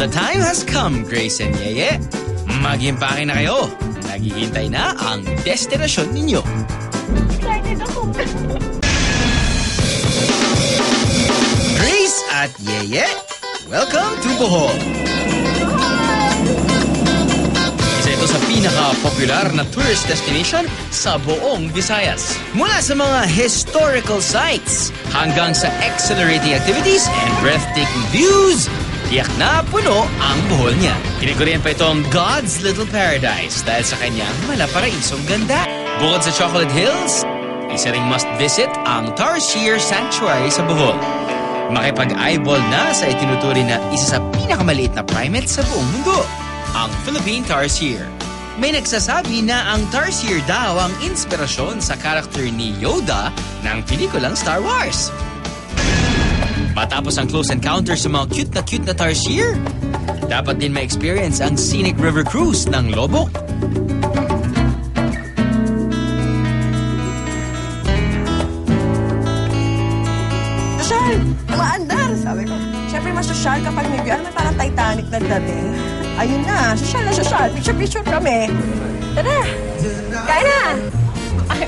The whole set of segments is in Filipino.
The time has come, Grace and Yeye. Maghimpake na kayo. Naghihintay na ang destinasyon ninyo. Grace at Yeye, welcome to Bohol. Isa ito sa pinaka-popular na tourist destination sa buong Visayas. Mula sa mga historical sites hanggang sa exhilarating activities and breathtaking views, tiyak na puno ang Bohol niya. Tinigurian pa itong God's Little Paradise dahil sa kanyang malaparaisong ganda. Bukod sa Chocolate Hills, isa ring must-visit ang Tarsier Sanctuary sa Bohol. Makipag-eyeball na sa itinuturi na isa sa pinakamaliit na primate sa buong mundo, ang Philippine Tarsier. May nagsasabi na ang Tarsier daw ang inspirasyon sa karakter ni Yoda ng pelikulang Star Wars. Matapos ang close encounter sa mga cute na cute na Tarsier, dapat din ma-experience ang scenic river cruise ng Lobok. Sosyal! Umaandar! Sabi ko. Siyempre, mas sosyal kapag may view. Alam mo, parang Titanic na dating. Ayun na, sosyal na sosyal. Picture-picture kami. Tara! Kain na! Ay,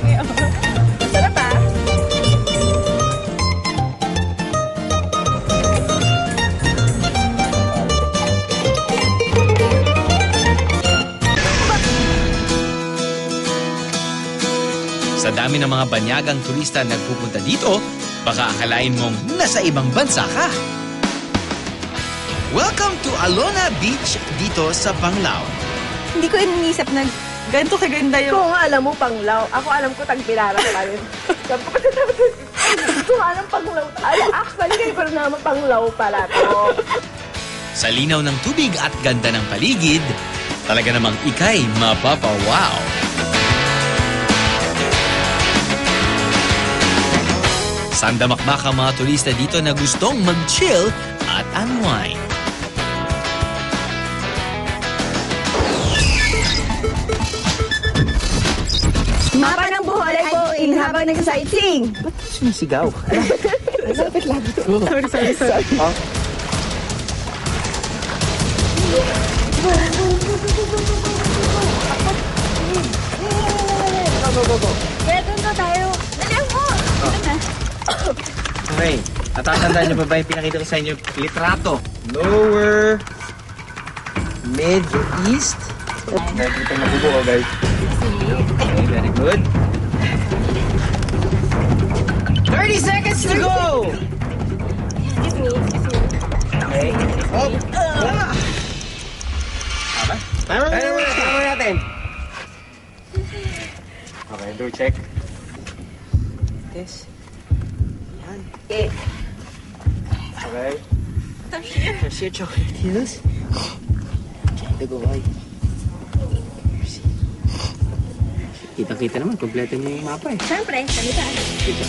Sa dami ng mga banyagang turista na nagpupunta dito, baka akalain mong nasa ibang bansa ka. Welcome to Alona Beach dito sa Panglao. Hindi ko iniisip na ganito kaganda yung... Kung alam mo panglaw, ako alam ko tagpilara pa rin. Sabi ko, pagkatapos ko, kung alam panglaw, alam, actually, kayo ko naman panglaw pala to. Sa linaw ng tubig at ganda ng paligid, talaga namang ikay mapapawaw. Sandamakmak ang mga turista dito na gustong mag-chill at unwind. Mapa ng Bohol po in habang nag-sightseeing. Sumisigaw. Sorry, sorry, sorry. Kaya Okay. Natatandaan niyo pa ba yung pinakita ko sa inyo? Litrato. Lower, mid, east. Okay, dito mabubuo guys. Okay, very good. 30 seconds to go! Okay. Oh. Okay. Timer muna, timer muna natin. Okay, do check. This. Yan. Okay. Okay. Tarsier chocolate hills. Check go, boy. Kita-kita naman, kompleto niyo yung mapa eh. Siyempre, salita. Kita.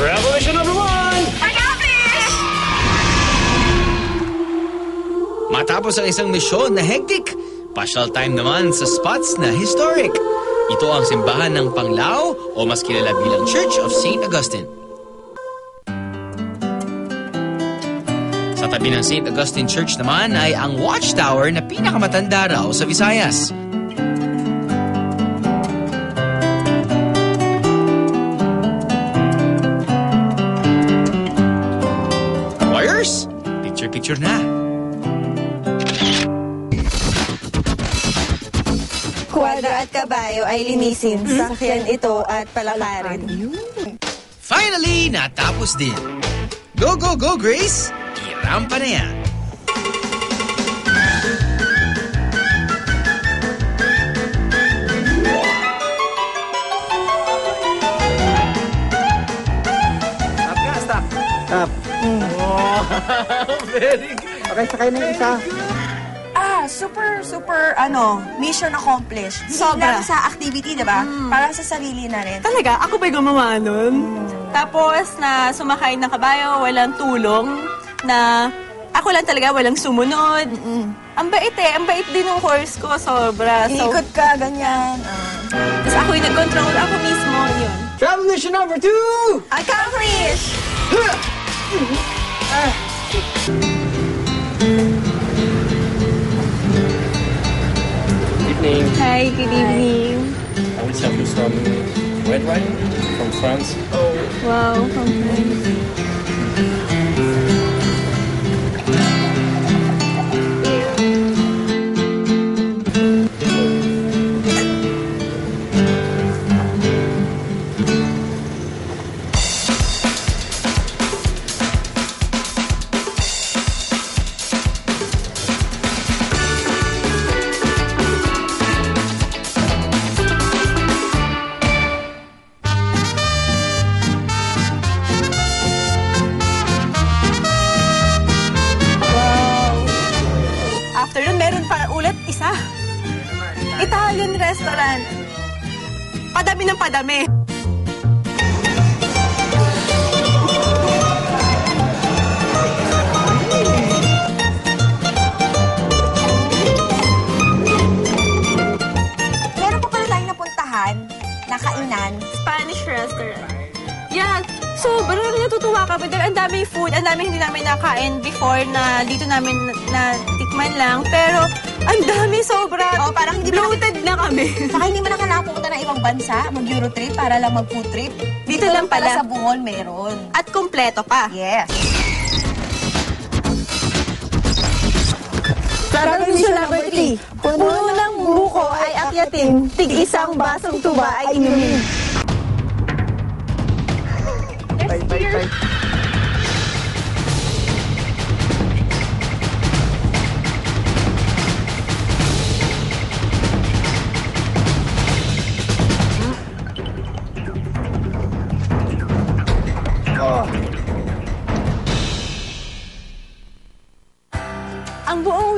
Revolution number one! Matapos ang isang misyon na hectic, pasyal time naman sa spots na historic. Ito ang simbahan ng Panglao o mas kilala bilang Church of St. Augustine. Sa tabi ng St. Augustine Church naman ay ang watchtower na pinakamatanda raw sa Visayas. Warriors, picture-picture na. Kwadra at kabayo ay linisin. Sakyan ito at palakarin. Finally, natapos din. Go, go, go, Grace! Irampa na yan. Stop ka, stop. Stop. Wow, very good. Okay, sakay na yung isa. Super, super, ano, mission accomplished. Hindi Sobra. lang sa activity, di ba? Parang sa sarili na rin. Talaga? Ako ba'y gumawa nun? Tapos, na sumakay ng kabayo, walang tulong, na ako lang talaga, walang sumunod. Ang bait eh, ang bait din ng horse ko, sobra. So, Iikot ka, ganyan. Ah. tapos ako yung nag-control, ako mismo, yun. Travel mission number two! Accomplished! Ah, Hi, good evening. I will serve you some red wine from France. Oh. Wow, okay. Restaurant. Padami ng padami. Meron pa pala tayong napuntahan na kainan. Spanish restaurant. Yeah, sobrang natutuwa kami. Dahil ang daming food, ang daming hindi namin nakain before na dito namin na tikman lang. Pero ang dami sobra. Oh, parang hindi bloated na kami. Saka hindi mo na kailangan pumunta ng ibang bansa, mag-Euro trip para lang mag-food trip. Dito lang pala. sa Bohol meron. At kompleto pa. Yes. Travel Mission number 3. Puno ng buko ay akyatin, tig isang basong tuba ay inumin. Bye, bye, bye.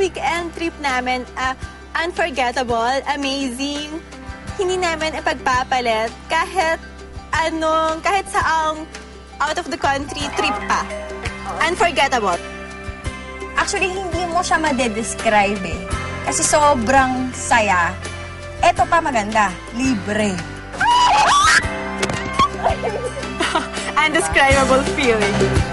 Weekend trip namin, ah, unforgettable, amazing. Hindi namin ipagpapalit kahit anong, kahit saang out of the country trip pa. Unforgettable. Actually, hindi mo siya madedescribe eh. Kasi sobrang saya. Eto pa maganda, libre. Undescribable feeling.